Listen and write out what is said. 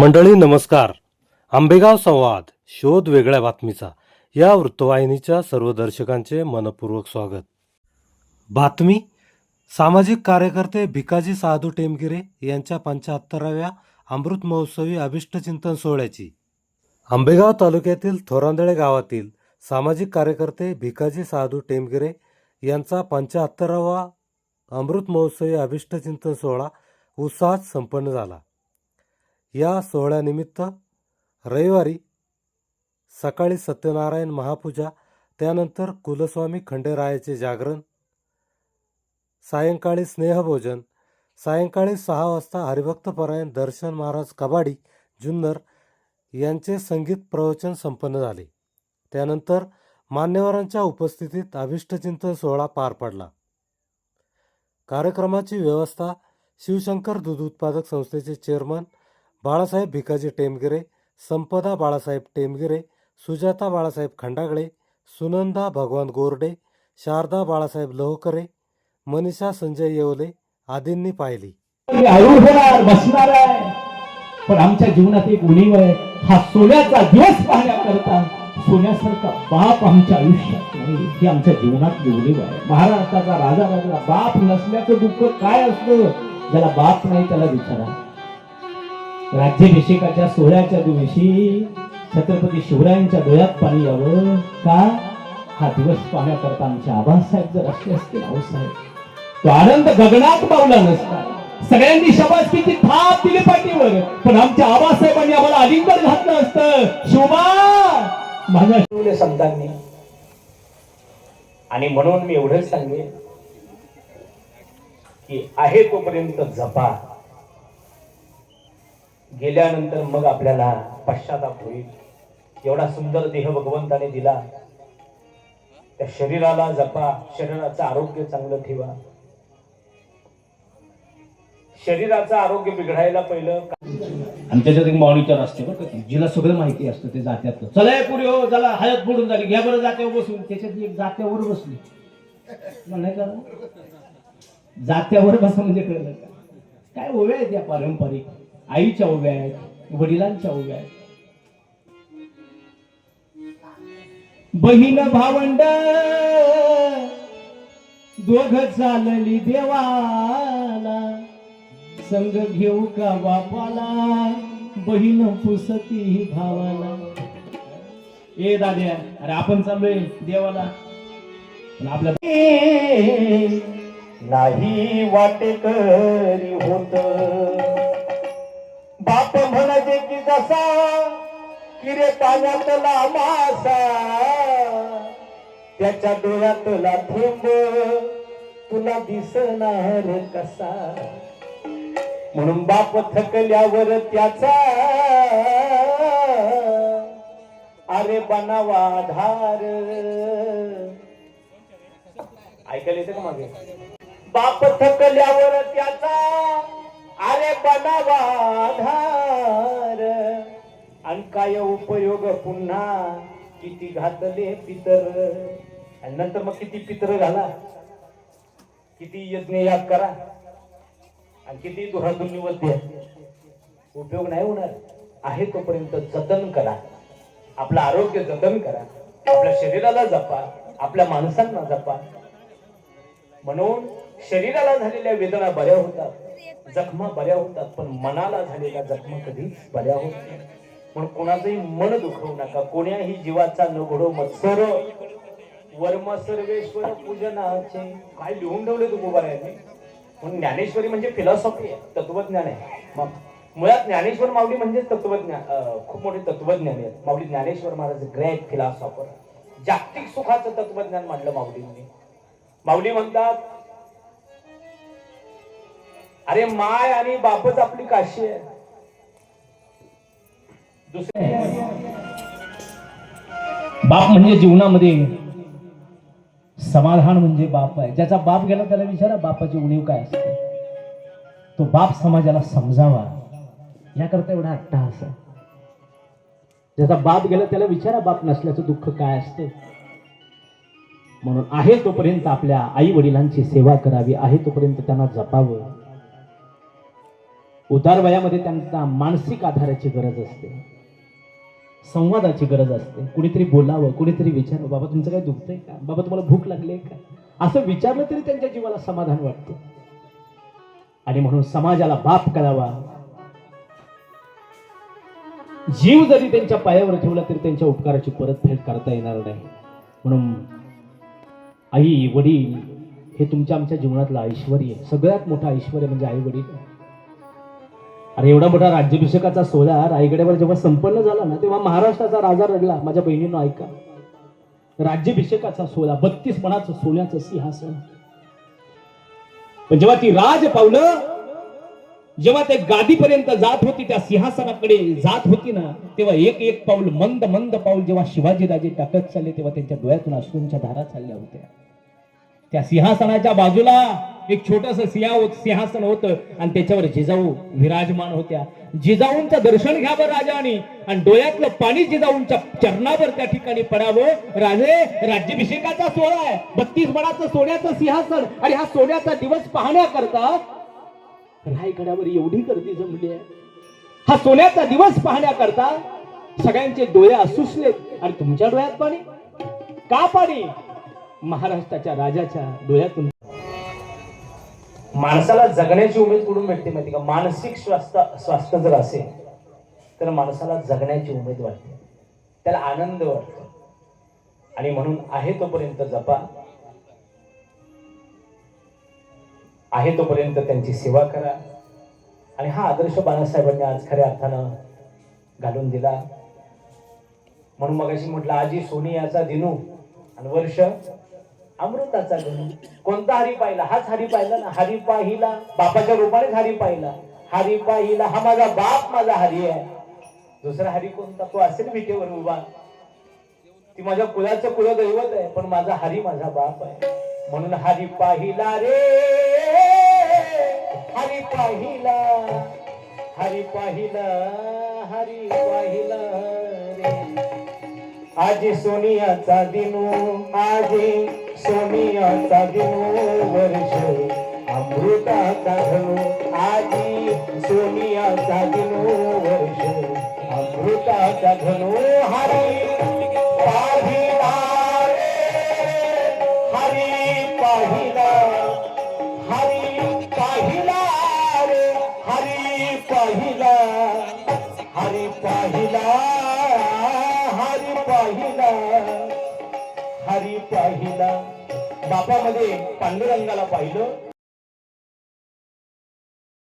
मंडळी नमस्कार. आंबेगाव संवाद शोध वेगळ्या बातमीचा. या वृत्तवाहिनीच्या सर्व दर्शकांचे मनपूर्वक स्वागत. बातमी सामाजिक कार्यकर्ते भिकाजी साधू टेमगिरे यांच्या पंच्याहत्तराव्या अमृत महोत्सवी अभिष्टचिंतन सोहळ्याची. आंबेगाव तालुक्यातील थोरांदळे गावातील सामाजिक कार्यकर्ते भिकाजी साधू टेमगिरे यांचा पंच्याहत्तरावा अमृत महोत्सवी अभिष्टचिंतन सोहळा उत्साहात संपन्न झाला. या सोहळ्यानिमित्त रविवारी सकाळी सत्यनारायण महापूजा त्यानंतर कुलस्वामी खंडेरायाचे जागरण सायंकाळी स्नेहभोजन सायंकाळी सहा वाजता हरिभक्तपरायण दर्शन महाराज कबाडी जुन्नर यांचे संगीत प्रवचन संपन्न झाले. त्यानंतर मान्यवरांच्या उपस्थितीत अभिष्टचिंतन सोहळा पार पडला. कार्यक्रमाची व्यवस्था शिवशंकर दूध उत्पादक संस्थेचे चेअरमन बाळासाहेब भिकाजी टेमगिरे संपदा बाळासाहेब टेमगिरे सुजाता बाळासाहेब खंडागळे सुनंदा भगवान गोरडे शारदा बाळासाहेब लोहकरे मनीषा संजय येवले आदींनी पाहिली बसणार आहे पण आमच्या जीवनात एक उणीव आहे. हा सोन्याचा दिवस पाहण्याकरता सोन्यासारखा बाप आमच्या आयुष्यात नाही. ही आमच्या जीवनात उणीव आहे. महाराष्ट्राचा राजा राजाला बाप नसल्याचं दुःख काय असतं? ज्याला बाप नाही त्याला विचारा. राज्याभिषेकाच्या सोहळ्याच्या दिवशी छत्रपती शिवरायांच्या डोळ्यात पाणी यावं का? हा दिवस पाहण्याकरता आमचे आबासाहेब जर असले असते रावसाहेब तो आनंद गगनात पावला नसता. सगळ्यांनी शबासकीची थाप दिली पाठीवर. पण आमच्या आबासाहेबांनी आम्हाला आलिंगन घातलं असतं. शोभा! माझ्या शिवले शब्दांनी. आणि म्हणून मी एवढंच सांगेन की आहे तोपर्यंत जपा. गेल्यानंतर मग आपल्याला पश्चाताप होईल. एवढा सुंदर देह भगवंताने दिला. त्या शरीराला जपा शरीराचं आरोग्य चांगलं ठेवा. शरीराचं आरोग्य बिघडायला पहिलं आणि त्याच्यात एक मॉनिटर असते बरं का जिला सगळं माहिती असतं ते जात्यात चला हे पुढे हो चला हयात फोडून झाली घ्या बरं जात्यावर बसून. त्याच्यात एक जात्यावर बसली. नाही का जात्यावर बसा म्हणजे कळलं काय ओव्या आहेत या पारंपरिक? आईच्या उभ्या आहेत वडिलांच्या उभ्या आहेत. बहीण भावंड दोघ चालली देवाला. संग घेऊ का बापाला? बहीण पुसती भावाला. ए दाद्या अरे आपण चाललोय देवाला. पण आपल्या नाही वाटेकरी होत. बाप म्हणाजे की जसा किरे पाण्यातला मासा त्याच्या डोळ्यातला थेंब तुला दिसणार कसा? म्हणून बाप थकल्यावर त्याचा अरे बनावा धार ऐकायला येते का मागे? बाप थकल्यावर त्याचा अरे बनावाधार. आणि काय उपयोग पुन्हा किती घातले पितर? आणि नंतर मग किती पितर घाला किती यज्ञ याद करा? आणि किती दुरातून निवड द्या? उपयोग नाही होणार. आहे तोपर्यंत जतन करा. आपलं आरोग्य जतन करा. आपल्या शरीराला जपा. आपल्या माणसांना जपा. म्हणून शरीराला झालेल्या वेदना बऱ्या होतात जखमा बऱ्या होतात पण मनाला झालेल्या जखमा कधीच बऱ्या होत नाही. म्हणून कोणाचंही मन दुखवू नका कोण्याही जीवाचा न घडो मत्सर वर्म सर्वेश्वर पूजनाचे. काय लिहून ठेवले तू गोबाऱ्याने म्हणून ज्ञानेश्वरी म्हणजे फिलॉसॉफी आहे तत्वज्ञान आहे. मग मुळात ज्ञानेश्वर माऊली म्हणजे तत्वज्ञान खूप मोठे तत्वज्ञानी आहेत. माऊली ज्ञानेश्वर महाराज ग्रेट फिलॉसॉफर जागतिक सुखाचं तत्वज्ञान मांडलं माऊलींनी. माऊली म्हणतात अरे माय आणि बापच आपली काशी आहे. दुसरे बाप म्हणजे जीवनामध्ये समाधान म्हणजे बाप आहे. ज्याचा बाप गेला त्याला विचारा बापाची उणीव काय असते. तो बाप समाजाला समजावा. याकरता एवढा अट्टहास आहे. ज्याचा बाप गेला त्याला विचारा बाप नसल्याचं दुःख काय असतं. म्हणून आहे तोपर्यंत आपल्या आई वडिलांची सेवा करावी आहे तोपर्यंत त्यांना जपावं. उतार वयामध्ये त्यांना मानसिक आधाराची गरज असते. संवादाची गरज असते. कुणीतरी बोलावं कुणीतरी विचारावं बाबा तुमचं काय दुखतंय का? बाबा तुम्हाला भूक लागली आहे का? असं विचारलं तरी त्यांच्या जीवाला समाधान वाटतं. आणि म्हणून समाजाला बाप करावा जीव जरी त्यांच्या पायावर ठेवला तरी त्यांच्या उपकाराची परतफेड करता येणार नाही. म्हणून आई वडील हे तुमच्या आमच्या जीवनातलं ऐश्वर सगळ्यात मोठं ऐश्वर म्हणजे आई वडील. अरे एवढा मोठा राज्याभिषेकाचा सोहळा रायगडावर जेव्हा संपन्न झाला ना तेव्हा महाराष्ट्राचा राजा रडला. माझ्या बहिणीनं ऐका. राज्याभिषेकाचा सोहळा बत्तीस मनाचं सोन्याचं सिंहासन. पण जेव्हा ती राज पावलं जेव्हा ते गादीपर्यंत जात होती त्या सिंहासनाकडे जात होती ना तेव्हा एक एक पाऊल मंद मंद पाऊल जेव्हा शिवाजीराजे टाकत चालले तेव्हा त्यांच्या डोळ्यातून अश्रूंच्या धारा चालल्या होत्या. त्या सिंहासनाच्या बाजूला एक छोटस सिंहासन होतं आणि त्याच्यावर जिजाऊ विराजमान होत्या. जिजाऊंचं दर्शन घ्यावं राजाने आणि डोळ्यातलं पाणी जिजाऊंच्या चरणावर त्या ठिकाणी पडावं. राजे राज्याभिषेकाचा सोहळा आहे. बत्तीस मनाचं सोन्याचं सिंहासन आणि हा सोन्याचा दिवस पाहण्याकरता रायगडावर एवढी गर्दी जमली आहे. हा सोन्याचा दिवस पाहण्याकरता सगळ्यांचे डोळे असुसलेत आणि तुमच्या डोळ्यात पाणी? का पाणी? महाराष्ट्राच्या राजाच्या डोळ्यातून. माणसाला जगण्याची उमेद कुठून भेटते माहिती का? मानसिक स्वास्थ्य स्वास्थ्य जर असेल तर माणसाला जगण्याची उमेद वाटते. त्याला आनंद वाटतो. आणि म्हणून आहे तोपर्यंत जपा. आहे तोपर्यंत त्यांची सेवा करा. आणि हा आदर्श बाळासाहेबांनी आज खऱ्या अर्थानं घालून दिला. म्हणून मगाशी म्हटलं आजी सोनी याचा दिनू आणि वर्ष अमृताचा गण कोणता हरी पाहिला हाच हरी पाहिला ना. हरी पाहिला बापाच्या रूपानेच हरी पाहिला हरी पाहिला हा माझा बाप माझा हरी आहे. दुसरा हरी कोणता? तो असेल विटेवर उभा. ती माझ्या कुलाचं कुलदैवत आहे पण माझा हरी माझा बाप आहे. म्हणून हरी पाहिला रे हरी पाहिला हरी पाहिला हरी पाहिला रे. आजी सोनियाचा दिनू आजी सोनियाचा दिनू वर्ष. अमृताचा धनु आजी आता दिनू वर्ष. अमृताचा धनु हरी पाहिला. हरी पाहिला हरी पाहिला. पाहिला पाहिला. हरी पाहिला. हरी पाहिला. बापामध्ये पांडुरंगाला पाहिलं